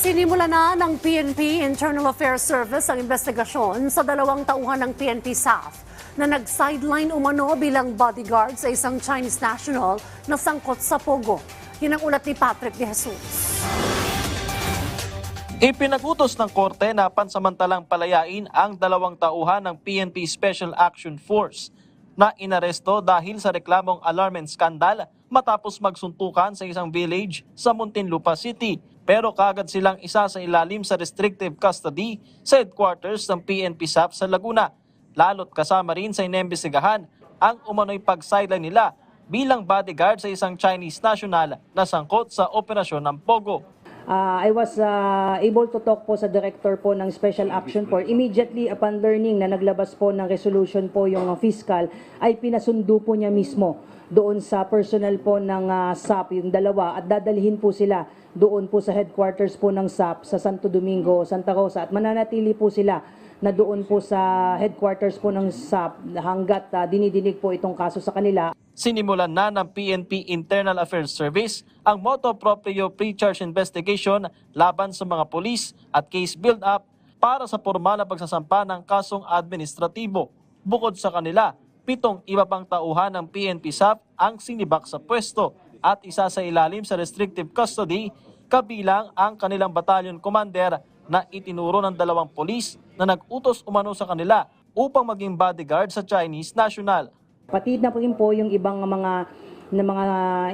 Sinimula na ng PNP Internal Affairs Service ang investigasyon sa dalawang tauhan ng PNP SAF na nag-sideline umano bilang bodyguard sa isang Chinese national na sangkot sa Pogo. Yan ang ulat ni Patrick De Jesus. Ipinagutos ng korte na pansamantalang palayain ang dalawang tauhan ng PNP Special Action Force na inaresto dahil sa reklamong alarm and scandal matapos magsuntukan sa isang village sa Muntinlupa City. Pero kagad silang isa sa ilalim sa restrictive custody sa headquarters ng PNP SAP sa Laguna. Lalo't kasama rin sa inimbestigahan ang umano'y pag-sideline nila bilang bodyguard sa isang Chinese national na sangkot sa operasyon ng Pogo. Uh, I was uh, able to talk po sa director po ng Special Action Force. Immediately upon learning na naglabas po ng resolution po yung uh, fiscal, ay pinasundo po niya mismo doon sa personnel po ng uh, SAP, yung dalawa, at dadalhin po sila doon po sa headquarters po ng SAP sa Santo Domingo, Santa Rosa, at mananatili po sila na doon po sa headquarters po ng SAP hanggat uh, dinidinig po itong kaso sa kanila. Sinimulan na ng PNP Internal Affairs Service ang moto proprio pre-charge investigation laban sa mga polis at case build-up para sa formal na pagsasampa ng kasong administratibo. Bukod sa kanila, pitong iba pang tauhan ng PNP SAP ang sinibak sa pwesto at isa sa ilalim sa restrictive custody kabilang ang kanilang battalion commander na itinuro ng dalawang polis na nag-utos umano sa kanila upang maging bodyguard sa Chinese national. Pati na rin po yung ibang mga na mga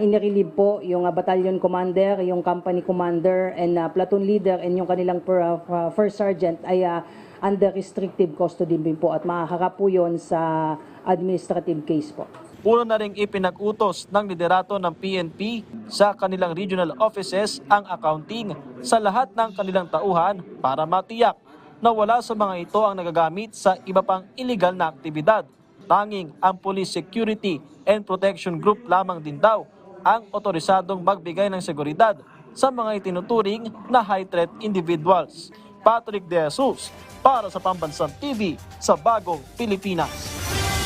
inirelieve po, yung uh, battalion commander, yung company commander, and uh, platoon leader, and yung kanilang per, uh, first sergeant ay uh, under restrictive custody din po at mahaharap po yun sa administrative case po. Una na ring ipinag-utos ng liderato ng PNP sa kanilang regional offices ang accounting sa lahat ng kanilang tauhan para matiyak na wala sa mga ito ang nagagamit sa iba pang illegal na aktibidad. Tanging ang Police Security and Protection Group lamang din daw ang otorisadong magbigay ng seguridad sa mga itinuturing na high-threat individuals. Patrick De Jesus para sa Pambansang TV sa Bagong Pilipinas.